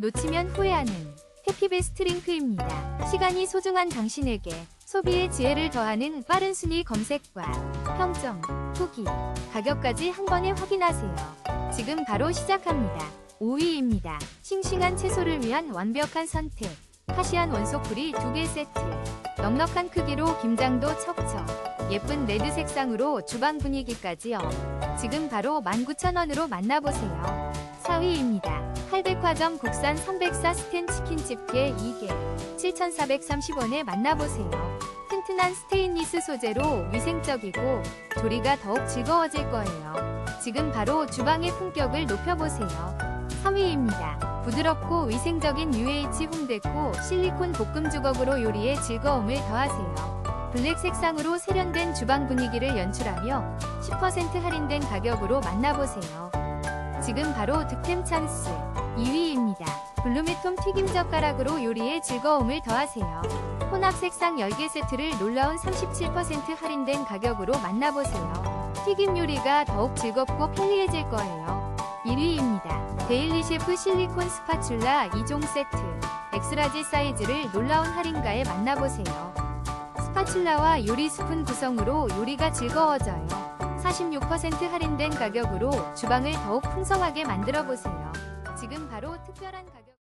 놓치면 후회하는 해피베스트 링크입니다. 시간이 소중한 당신에게 소비의 지혜를 더하는 빠른 순위 검색과 평점, 후기, 가격까지 한 번에 확인하세요. 지금 바로 시작합니다. 5위입니다. 싱싱한 채소를 위한 완벽한 선택. 카시안 원소풀이 2개 세트. 넉넉한 크기로 김장도 척척. 예쁜 레드 색상으로 주방 분위기까지요. 지금 바로 19,000원으로 만나보세요. 4위입니다. 팔백화점 국산 304 스텐 치킨 집게 2개 7,430원에 만나보세요. 튼튼한 스테인리스 소재로 위생적이고 조리가 더욱 즐거워질 거예요. 지금 바로 주방의 품격을 높여보세요. 3위입니다. 부드럽고 위생적인 UH 홈데코 실리콘 볶음 주걱으로 요리에 즐거움을 더하세요. 블랙 색상으로 세련된 주방 분위기를 연출하며 10% 할인된 가격으로 만나보세요. 지금 바로 득템 찬스 2위입니다. 블루메톰 튀김 젓가락으로 요리에 즐거움을 더하세요. 혼합 색상 10개 세트를 놀라운 37% 할인된 가격으로 만나보세요. 튀김 요리가 더욱 즐겁고 편리해질 거예요. 1위입니다. 데일리 셰프 실리콘 스파츌라 2종 세트. 엑스라지 사이즈를 놀라운 할인가에 만나보세요. 스파츌라와 요리 스푼 구성으로 요리가 즐거워져요. 46% 할인된 가격으로 주방을 더욱 풍성하게 만들어 보세요. 지금 바로 특별한 가격